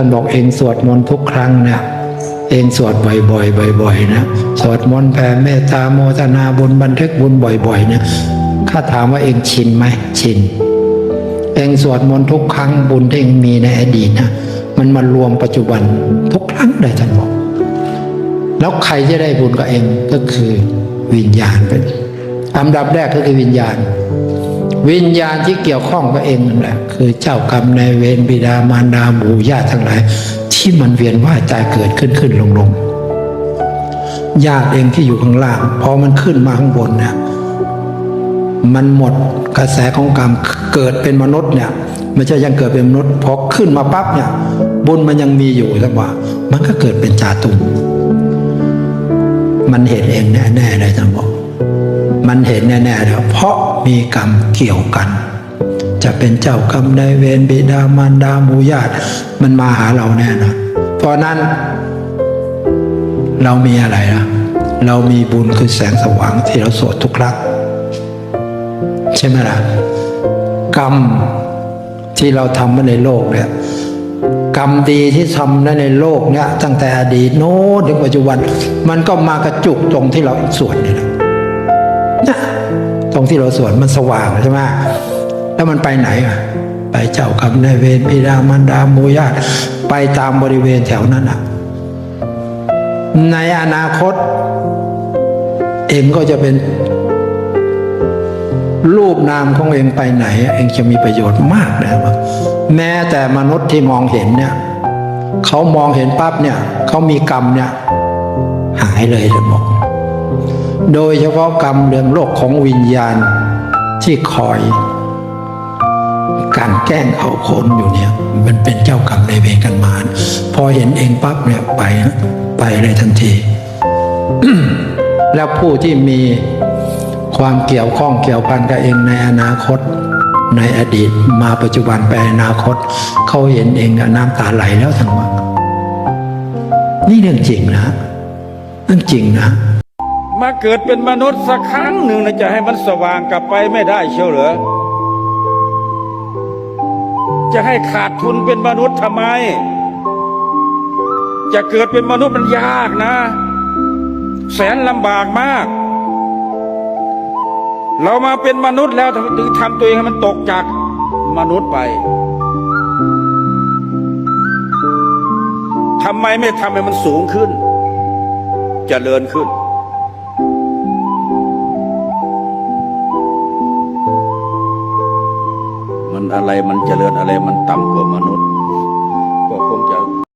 ท่านบอกเองสวดมนต์ทุกครั้งเนี่ยเองสวดบ่อยๆบ่อยๆนะสวดมนต์แผ่เมตตาโมทนาบุญบันทึกบุญบ่อยๆนี่ยข้าถามว่าเองชินไหมชิน เองสวดมนต์ทุกครั้งบุญที่เองมีในอดีตนะมันมารวมปัจจุบันทุกครั้งเลยท่านบอกแล้วใครจะได้บุญกับเองก็คือวิญญาณเป็นอันดับแรกก็คือวิญญาณ วิญญาณที่เกี่ยวข้องกับเองนั่นแหละคือเจ้ากรรมนายเวรบิดามารดาบูญาทั้งหลาย ที่มันเวียนว่ายตายเกิดขึ้นขึ้นลงลงญาติเองที่อยู่ข้างล่างพอมันขึ้นมาข้างบนเนี่ยมันหมดกระแสของกรรมเกิดเป็นมนุษย์เนี่ยไม่ใช่ยังเกิดเป็นมนุษย์พอขึ้นมาปั๊บเนี่ยบุญมันยังมีอยู่สักว่า มันก็เกิดเป็นจาตุมมันเห็นเองแน่ๆเลยท่านบอก มันเห็นแน่ๆแล้วเพราะมีกรรมเกี่ยวกัน จะเป็นเจ้ากรรมนายเวรบิดามารดาหมูญาติมันมาหาเราแน่นอนเพราะนั้น เรามีอะไรนะเรามีบุญคือแสงสว่างที่เราสวดทุกครั้งใช่ไหมล่ะกรรมที่เราทำมาในโลกเนี่ยกรรมดีที่ทำได้ในโลกเนี่ยตั้งแต่อดีตโน้นถึงปัจจุบัน มันก็มากระจุกตรงที่เราสวดนี่แหละนะ ตรงที่เราสวดมันสว่างใช่ไหมแล้วมันไปไหนอะไปเจ้ากรรมนายเวรบิดามารดาโมญาไปตามบริเวณแถวนั้นอะ ในอนาคต เองก็จะเป็น รูปนามของเองไปไหน เองจะมีประโยชน์มากนะครับแม้แต่มนุษย์ที่มองเห็นเนี่ยเขามองเห็นปั๊บเนี่ยเขามีกรรมเนี่ย หายเลยจะบอก โดยเฉพาะกรรมเรื่องโลกของวิญญาณที่คอย การแกล้งเขาคนอยู่เนี่ย มันเป็นเจ้ากรรมในเวรกันมาพอเห็นเองปั๊บเนี่ยไปไปเลยทันที แล้วผู้ที่มีความเกี่ยวข้องเกี่ยวพันกับเองในอนาคต ในอดีตมาปัจจุบันไปอนาคต เขาเห็นเองน้ำตาไหลแล้วทั้งว่านี่เรื่องจริงนะเรื่องจริงนะ มาเกิดเป็นมนุษย์สักครั้งหนึ่งนะจะให้มันสว่างกลับไปไม่ได้เชียวเหรอ จะให้ขาดทุนเป็นมนุษย์ทำไม จะเกิดเป็นมนุษย์มันยากนะ แสนลำบากมาก เรามาเป็นมนุษย์แล้วถึงทำตัวเองให้มันตกจากมนุษย์ไปทำไมไม่ทำให้มันสูงขึ้นจเจริญขึ้น มันอะไรมันเจริญอะไรมันต่ำกว่ามนุษย์